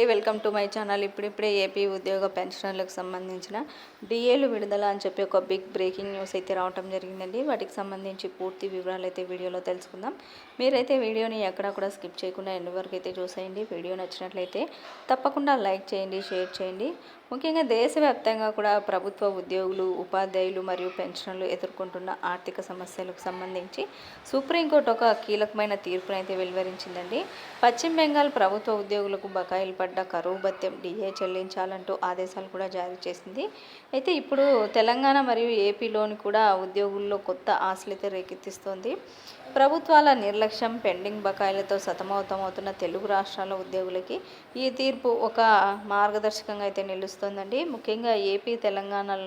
అండి. Welcome to my channel. ఇప్పుడిప్పుడే AP ఉద్యోగ పెన్షనర్లకు సంబంధించిన డిఏలు విడుదల అని చెప్పి ఒక బిగ్ బ్రేకింగ్ న్యూస్ అయితే రావటం జరిగిందండి. వాటికి సంబంధించి పూర్తి వివరాలు అయితే వీడియోలో తెలుసుకుందాం. మీరైతే వీడియోని ఎక్కడా కూడా స్కిప్ చేయకుండా ఎన్ని వరకు అయితే చూసేయండి. వీడియో నచ్చినట్లయితే తప్పకుండా లైక్ చేయండి షేర్ చేయండి. ముఖ్యంగా దేశవ్యాప్తంగా కూడా ప్రభుత్వ ఉద్యోగులు ఉపాధ్యాయులు మరియు పెన్షన్లు ఎదుర్కొంటున్న ఆర్థిక సమస్యలకు సంబంధించి సుప్రీంకోర్టు ఒక కీలకమైన తీర్పునైతే వెలువరించిందండి. పశ్చిమ బెంగాల్ ప్రభుత్వ ఉద్యోగులకు బకాయిలు పడ్డ కరువు భత్యం డిఏ చెల్లించాలంటూ ఆదేశాలు కూడా జారీ చేసింది. అయితే ఇప్పుడు తెలంగాణ మరియు ఏపీలోని కూడా ఉద్యోగుల్లో కొత్త ఆశలైతే రేకెత్తిస్తోంది. ప్రభుత్వాల నిర్లక్ష్యం పెండింగ్ బకాయిలతో సతమతమవుతున్న తెలుగు రాష్ట్రాల ఉద్యోగులకి ఈ తీర్పు ఒక మార్గదర్శకంగా అయితే నిలుస్తోందండి. ముఖ్యంగా ఏపీ తెలంగాణ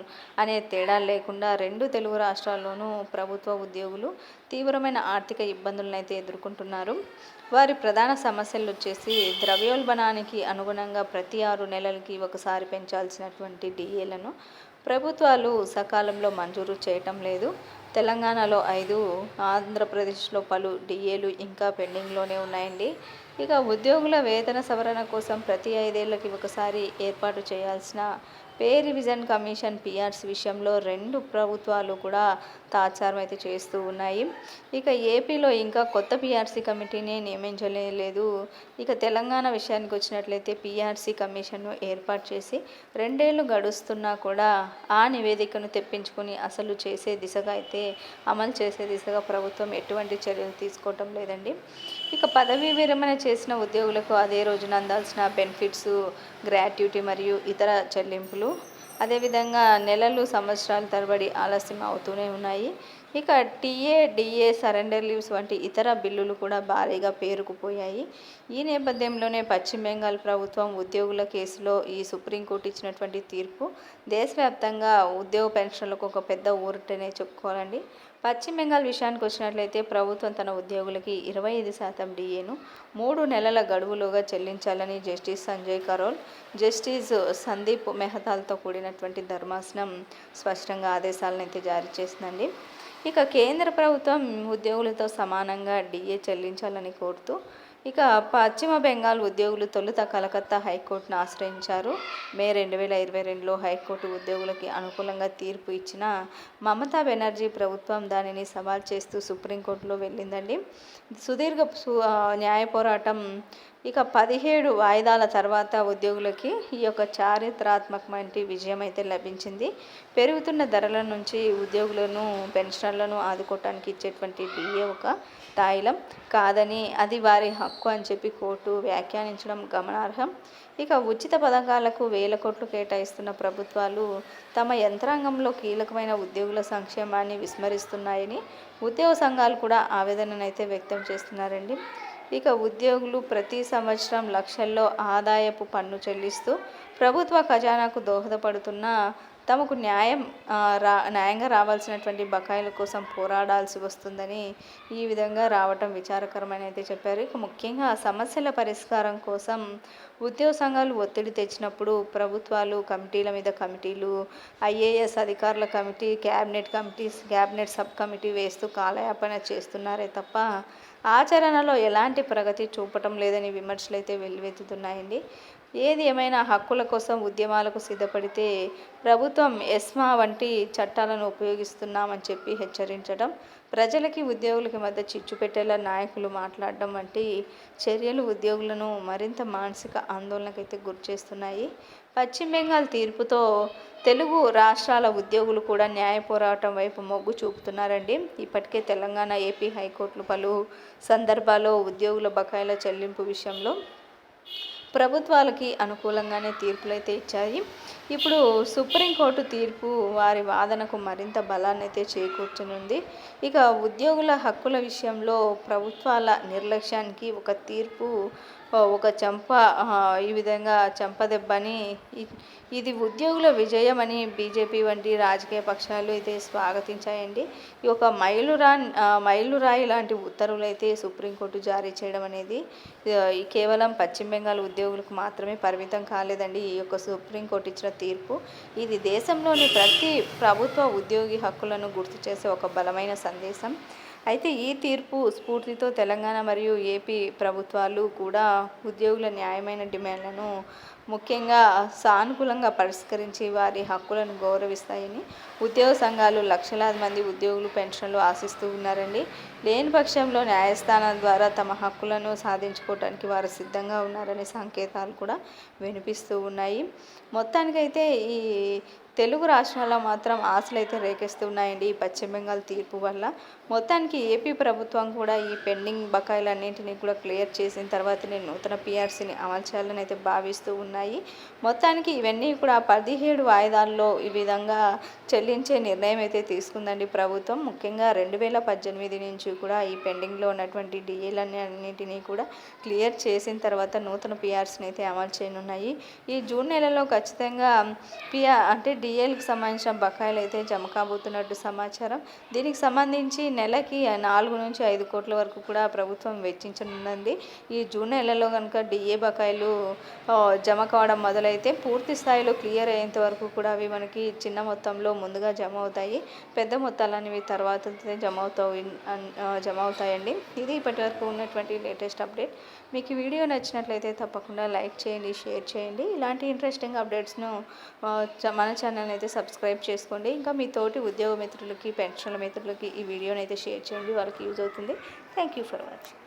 అనే తేడా లేకుండా రెండు తెలుగు రాష్ట్రాల్లోనూ ప్రభుత్వ ఉద్యోగులు తీవ్రమైన ఆర్థిక ఇబ్బందులను అయితే ఎదుర్కొంటున్నారు. వారి ప్రధాన సమస్యలు వచ్చేసి ద్రవ్యోల్బణానికి అనుగుణంగా ప్రతి ఆరు నెలలకి ఒకసారి పెంచాల్సినటువంటి డిఏలను ప్రభుత్వాలు సకాలంలో మంజూరు చేయటం లేదు. తెలంగాణలో ఐదు ఆంధ్రప్రదేశ్లో పలు డిఏలు ఇంకా పెండింగ్లోనే ఉన్నాయండి. ఇక ఉద్యోగుల వేతన సవరణ కోసం ప్రతి ఐదేళ్ళకి ఒకసారి ఏర్పాటు చేయాల్సిన పే రివిజన్ కమిషన్ పిఆర్స్ విషయంలో రెండు ప్రభుత్వాలు కూడా తాత్సారం అయితే చేస్తూ ఉన్నాయి. ఇక ఏపీలో ఇంకా కొత్త పిఆర్సీ కమిటీని నియమించలేదు. ఇక తెలంగాణ విషయానికి వచ్చినట్లయితే పిఆర్సీ కమిషన్ను ఏర్పాటు చేసి రెండేళ్ళు గడుస్తున్నా కూడా ఆ నివేదికను తెప్పించుకొని అసలు చేసే దిశగా అయితే అమలు చేసే దిశగా ప్రభుత్వం ఎటువంటి చర్యలు తీసుకోవటం లేదండి. ఇక పదవీ విరమణ చేసిన ఉద్యోగులకు అదే రోజున అందాల్సిన బెనిఫిట్స్ గ్రాట్యుటీ మరియు ఇతర చెల్లింపులు అదేవిధంగా నెలలు సంవత్సరాల తరబడి ఆలస్యం అవుతూనే ఉన్నాయి. ఇక టీఏ డిఏ సరెండర్ లీవ్స్ వంటి ఇతర బిల్లులు కూడా భారీగా పేరుకుపోయాయి. ఈ నేపథ్యంలోనే పశ్చిమ బెంగాల్ ప్రభుత్వం ఉద్యోగుల కేసులో ఈ సుప్రీంకోర్టు ఇచ్చినటువంటి తీర్పు దేశవ్యాప్తంగా ఉద్యోగ పెన్షన్లకు ఒక పెద్ద ఊరటనే చెప్పుకోవాలండి. పశ్చిమ బెంగాల్ విషయానికి వచ్చినట్లయితే ప్రభుత్వం తన ఉద్యోగులకి ఇరవై ఐదు శాతం డిఏను మూడు నెలల గడువులోగా చెల్లించాలని జస్టిస్ సంజయ్ కరోల్ జస్టిస్ సందీప్ మెహతాలతో కూడినటువంటి ధర్మాసనం స్పష్టంగా ఆదేశాలను అయితే జారీ చేసిందండి. ఇక కేంద్ర ప్రభుత్వం ఉద్యోగులతో సమానంగా డిఏ చెల్లించాలని కోరుతూ ఇక పశ్చిమ బెంగాల్ ఉద్యోగులు తొలుత కలకత్తా హైకోర్టును ఆశ్రయించారు. మే రెండు వేల ఇరవై రెండులో హైకోర్టు ఉద్యోగులకి అనుకూలంగా తీర్పు ఇచ్చిన మమతా బెనర్జీ ప్రభుత్వం దానిని సవాల్ చేస్తూ సుప్రీంకోర్టులో వెళ్ళిందండి. సుదీర్ఘ న్యాయ పోరాటం ఇక పదిహేడు వాయిదాల తర్వాత ఉద్యోగులకి ఈ యొక్క చారిత్రాత్మకమైన విజయం అయితే లభించింది. పెరుగుతున్న ధరల నుంచి ఉద్యోగులను పెన్షన్లను ఆదుకోవటానికి ఇచ్చేటువంటి డిఏ ఒక తాయిలం కాదని అది వారి హక్కు అని చెప్పి కోర్టు వ్యాఖ్యానించడం గమనార్హం. ఇక ఉచిత పథకాలకు వేల కోట్లు కేటాయిస్తున్న ప్రభుత్వాలు తమ యంత్రాంగంలో కీలకమైన ఉద్యోగుల సంక్షేమాన్ని విస్మరిస్తున్నాయని ఉద్యోగ సంఘాలు కూడా ఆవేదననైతే వ్యక్తం చేస్తున్నారండి. ఇక ఉద్యోగులు ప్రతి సంవత్సరం లక్షల్లో ఆదాయపు పన్ను చెల్లిస్తూ ప్రభుత్వ ఖజానాకు దోహదపడుతున్న తమకు న్యాయం రా న్యాయంగా రావాల్సినటువంటి బకాయిల కోసం పోరాడాల్సి వస్తుందని ఈ విధంగా రావటం విచారకరమని అయితే చెప్పారు. ఇక ముఖ్యంగా సమస్యల పరిష్కారం కోసం ఉద్యోగ సంఘాలు ఒత్తిడి తెచ్చినప్పుడు ప్రభుత్వాలు కమిటీల మీద కమిటీలు ఐఏఎస్ అధికారుల committee cabinet committees cabinet sub committee వేస్తూ కాలయాపన చేస్తున్నారే తప్ప ఆచరణలో ఎలాంటి ప్రగతి చూపటం లేదని విమర్శలు అయితే వెల్లువెత్తుతున్నాయండి. ఏది ఏమైనా హక్కుల కోసం ఉద్యమాలకు సిద్ధపడితే ప్రభుత్వం ఎస్మా వంటి చట్టాలను ఉపయోగిస్తున్నామని చెప్పి హెచ్చరించడం ప్రజలకి ఉద్యోగులకి మధ్య చిచ్చు పెట్టేలా నాయకులు మాట్లాడడం వంటి చర్యలు ఉద్యోగులను మరింత మానసిక ఆందోళనకైతే గురిచేస్తున్నాయి పశ్చిమ బెంగాల్ తీర్పుతో తెలుగు రాష్ట్రాల ఉద్యోగులు కూడా న్యాయ పోరాటం వైపు మొగ్గు చూపుతున్నారండి. ఇప్పటికే తెలంగాణ ఏపీ హైకోర్టులు పలు సందర్భాల్లో ఉద్యోగుల బకాయిల చెల్లింపు విషయంలో ప్రభుత్వాలకి అనుకూలంగానే తీర్పులు అయితే ఇచ్చాయి. ఇప్పుడు సుప్రీంకోర్టు తీర్పు వారి వాదనకు మరింత బలాన్ని అయితే చేకూర్చనుంది. ఇక ఉద్యోగుల హక్కుల విషయంలో ప్రభుత్వాల నిర్లక్ష్యానికి ఒక తీర్పు ఒక చెంప ఈ విధంగా చెంపదెబ్బని ఇది ఉద్యోగుల విజయం అని బీజేపీ వంటి రాజకీయ పక్షాలు అయితే స్వాగతించాయండి. ఈ ఒక మైలురా మైలురాయి లాంటి ఉత్తర్వులు అయితే సుప్రీంకోర్టు జారీ చేయడం అనేది కేవలం పశ్చిమ బెంగాల్ ఉద్యోగులకు మాత్రమే పరిమితం కాలేదండి ఈ యొక్క సుప్రీంకోర్టు ఇచ్చిన తీర్పు. ఇది దేశంలోని ప్రతి ప్రభుత్వ ఉద్యోగి హక్కులను గుర్తు చేసే ఒక బలమైన సందేశం. అయితే ఈ తీర్పు స్ఫూర్తితో తెలంగాణ మరియు ఏపీ ప్రభుత్వాలు కూడా ఉద్యోగుల న్యాయమైన డిమాండ్లను ముఖ్యంగా సానుకూలంగా పరిష్కరించి వారి హక్కులను గౌరవిస్తాయని ఉద్యోగ సంఘాలు లక్షలాది మంది ఉద్యోగులు పెన్షన్లు ఆశిస్తూ ఉన్నారండి. లేని పక్షంలో న్యాయస్థానం ద్వారా తమ హక్కులను సాధించుకోవడానికి వారు సిద్ధంగా ఉన్నారనే సంకేతాలు కూడా వినిపిస్తూ ఉన్నాయి. మొత్తానికైతే ఈ తెలుగు రాష్ట్రాల్లో మాత్రం ఆశలు అయితే రేకెస్తున్నాయండి ఈ పశ్చిమ బెంగాల్ తీర్పు వల్ల. మొత్తానికి ఏపీ ప్రభుత్వం కూడా ఈ పెండింగ్ బకాయిలన్నింటినీ కూడా క్లియర్ చేసిన తర్వాతనే నూతన పిఆర్సీని అమలు చేయాలని అయితే భావిస్తూ ఉన్నాయి. మొత్తానికి ఇవన్నీ కూడా పదిహేడు వాయిదాల్లో ఈ విధంగా చెల్లించే నిర్ణయం అయితే తీసుకుందండి ప్రభుత్వం. ముఖ్యంగా రెండు వేల పద్దెనిమిది నుంచి కూడా ఈ పెండింగ్లో ఉన్నటువంటి డిఏలన్నీ అన్నింటినీ కూడా క్లియర్ చేసిన తర్వాత నూతన పిఆర్సీని అయితే అమలు చేయనున్నాయి. ఈ జూన్ నెలలో ఖచ్చితంగా పిఆర్ అంటే డిఏలకు సంబంధించిన బకాయిలు అయితే జమ కాబోతున్నట్టు సమాచారం. దీనికి సంబంధించి నెలకి నాలుగు నుంచి ఐదు కోట్ల వరకు కూడా ప్రభుత్వం వెచ్చించనుందండి. ఈ జూన్ నెలలో కనుక డిఏ బకాయిలు జమ కావడం మొదలైతే పూర్తి స్థాయిలో క్లియర్ అయ్యేంత వరకు కూడా అవి మనకి చిన్న మొత్తంలో ముందుగా జమ అవుతాయి. పెద్ద మొత్తాలు అనేవి తర్వాత జమ అవుతాయి జమ అవుతాయండి. ఇది ఇప్పటి వరకు ఉన్నటువంటి లేటెస్ట్ అప్డేట్. మీకు వీడియో నచ్చినట్లయితే తప్పకుండా లైక్ చేయండి షేర్ చేయండి. ఇలాంటి ఇంట్రెస్టింగ్ అప్డేట్స్ను మన ఛానల్ అయితే సబ్స్క్రైబ్ చేసుకోండి. ఇంకా మీ తోటి ఉద్యోగ మిత్రులకి పెన్షన్ల మిత్రులకి ఈ వీడియోని అయితే షేర్ చేయండి. వాళ్ళకి యూజ్ అవుతుంది. Thank you for watching